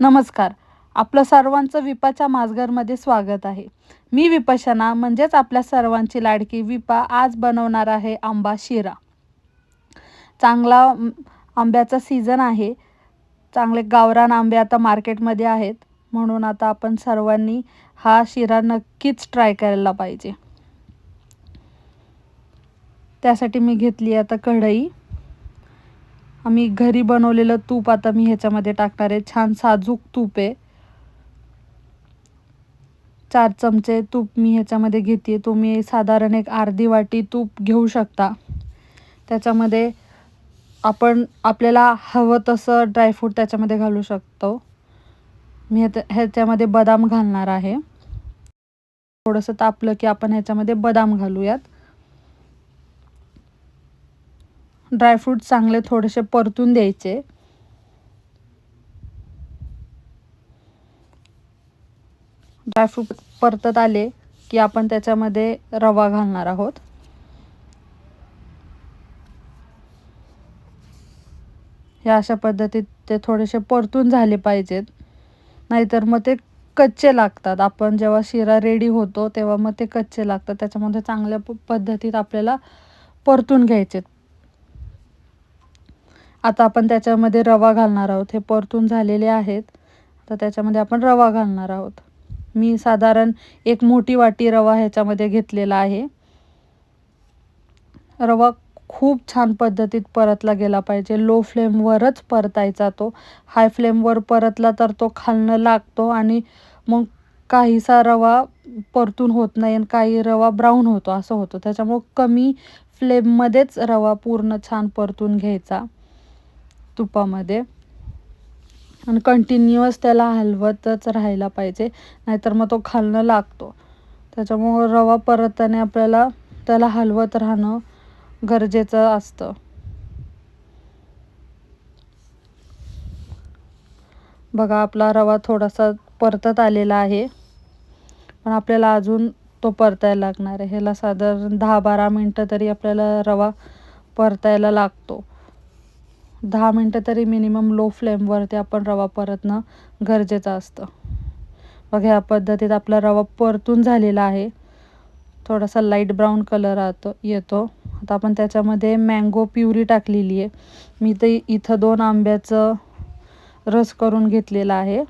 नमस्कार. आपलं सर्वांचं विपाच्या माजघरमध्ये स्वागत आहे. मी विपशना म्हणजेच आपल्या सर्वांची लाडकी विपा आज बनवणार आहे आंबा शिरा. चांगला आंब्याचा सीझन आहे. चांगले गावरान आंबे आता मार्केटमध्ये आहेत. म्हणून आता आपण सर्वांनी हा शिरा नक्कीच ट्राय करायला पाहिजे. त्यासाठी मी घेतली आता कढई. आम्ही घरी बनवलेलं तूप आता मी ह्याच्यामध्ये टाकणार आहे. छान साजूक तूप आहे. चार चमचे तूप मी ह्याच्यामध्ये घेते तुम्ही साधारण एक अर्धी वाटी तूप घेऊ शकता. त्याच्यामध्ये आपण आपल्याला हवं तसं ड्रायफ्रूट त्याच्यामध्ये घालू शकतो. मी ह्याच्या ह्याच्यामध्ये बदाम घालणार आहे. थोडंसं तापलं की आपण ह्याच्यामध्ये बदाम घालूयात. ड्रायफ्रूट चांगले थोडेसे परतून द्यायचे. ड्रायफ्रूट परतत आले की आपण त्याच्यामध्ये रवा घालणार आहोत. या अशा पद्धतीत ते थोडेसे परतून झाले पाहिजेत. नाहीतर मग ते कच्चे लागतात. आपण जेव्हा शिरा रेडी होतो तेव्हा मग ते कच्चे लागतात. त्याच्यामध्ये चांगल्या पद्धतीत आपल्याला परतून घ्यायचेत. आता आपण त्याच्यामध्ये रवा घालणार आहोत. हे परतून झालेले आहेत. तर त्याच्यामध्ये आपण रवा घालणार आहोत. मी साधारण एक मोठी वाटी रवा ह्याच्यामध्ये घेतलेला आहे. रवा खूप छान पद्धतीत परतला गेला पाहिजे. लो फ्लेमवरच परतायचा तो. हाय फ्लेमवर परतला तर तो खालणं लागतो आणि मग काहीसा रवा परतून होत नाही आणि काही रवा ब्राऊन होतो असं होतं. त्याच्यामुळं कमी फ्लेममध्येच रवा पूर्ण छान परतून घ्यायचा. तुपामध्ये. आणि कंटिन्युअस त्याला हलवतच राहायला पाहिजे नाहीतर मग तो खालणं लागतो. त्याच्यामुळं रवा परतताना आपल्याला त्याला हलवत राहणं गरजेचं असतं. बघा आपला रवा थोडासा परतत आलेला आहे. पण आपल्याला अजून तो परतायला लागणार आहे. ह्याला साधारण दहा बारा मिनटं तरी आपल्याला रवा परतायला लागतो. दहा मिनटं तरी मिनिमम लो फ्लेमवरती आपण रवा परतणं गरजेचं असतं. बघा ह्या पद्धतीत आपला रवा परतून झालेला आहे. थोडासा लाइट ब्राऊन कलर आतो येतो. आता आपण त्याच्यामध्ये मँगो प्युरी टाकलेली आहे. मी ते इथं दोन आंब्याचं रस करून घेतलेला आहे.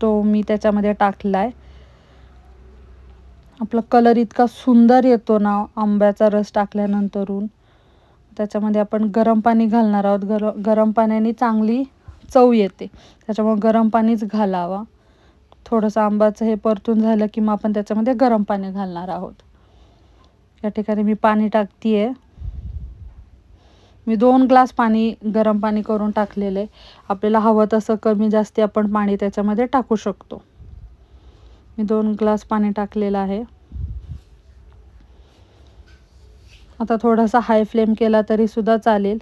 तो मी त्याच्यामध्ये टाकला आहे आपला कलर इतका सुंदर येतो ना आंब्याचा रस टाकल्यानंतरून. त्याच्यामध्ये आपण गरम पाणी घालणार आहोत. गर गरम पाण्याने चांगली चव येते. त्याच्यामुळे गरम पाणीच घालावा. थोडंसं आंबाचं हे परतून झालं की मग आपण त्याच्यामध्ये गरम पाणी घालणार आहोत. या ठिकाणी मी पाणी टाकते आहे मी दोन ग्लास पाणी गरम पाणी करून टाकलेलं. आहे आपल्याला हवं तसं कमी जास्ती आपण पाणी त्याच्यामध्ये टाकू शकतो. मी दोन ग्लास पाणी टाकलेलं आहे. आता थोडासा हाय फ्लेम केला तरी सुद्धा चालेल.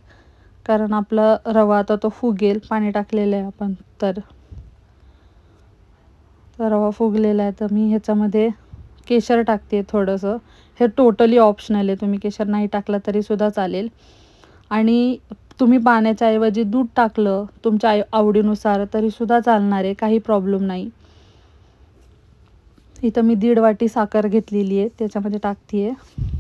कारण आपला रवा आता तो फुगेल पाणी टाकलेलं आहे आपण तर. रवा फुगलेला आहे तर मी ह्याच्यामध्ये केशर टाकते थोडंसं. हे टोटली ऑप्शनल आहे तुम्ही केशर नाही टाकला तरीसुद्धा चालेल. आणि तुम्ही पाण्याच्या ऐवजी दूध टाकलं तुमच्या आई आवडीनुसार तरीसुद्धा चालणार आहे काही प्रॉब्लेम नाही. इथं मी दीड वाटी साखर घेतलेली आहे त्याच्यामध्ये टाकते आहे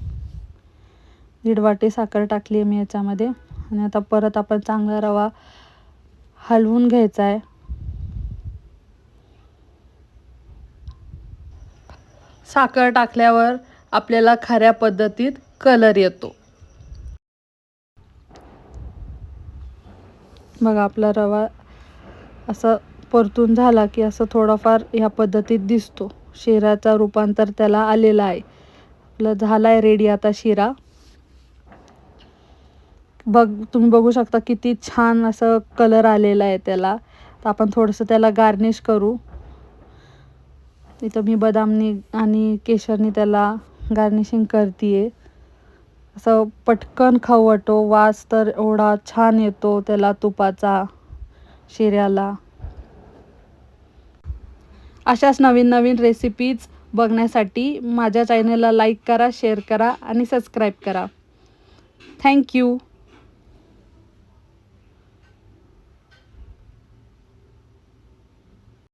दीड वाटी साखर टाकली आहे मी याच्यामध्ये. आणि आता परत आपण चांगला रवा हलवून घ्यायचा आहे. साखर टाकल्यावर आपल्याला खऱ्या पद्धतीत कलर येतो. बघा आपला रवा असं परतून झाला की असं थोडाफार ह्या पद्धतीत दिसतो. शिराचा रूपांतर त्याला आलेला आहे. आपलं झाला आहे रेडी आता शिरा. बघ तुम्ही बघू शकता किती छान असं कलर आलेला आहे त्याला. तर आपण थोडंसं त्याला गार्निश करू. इथं मी बदामनी आणि केशरनी त्याला गार्निशिंग करते आहे असं पटकन खाऊ वाटो. वास तर एवढा छान येतो त्याला तुपाचा शिऱ्याला. अशाच नवीन नवीन रेसिपीज बघण्यासाठी माझ्या चॅनलला लाईक करा शेअर करा आणि सबस्क्राईब करा. थँक्यू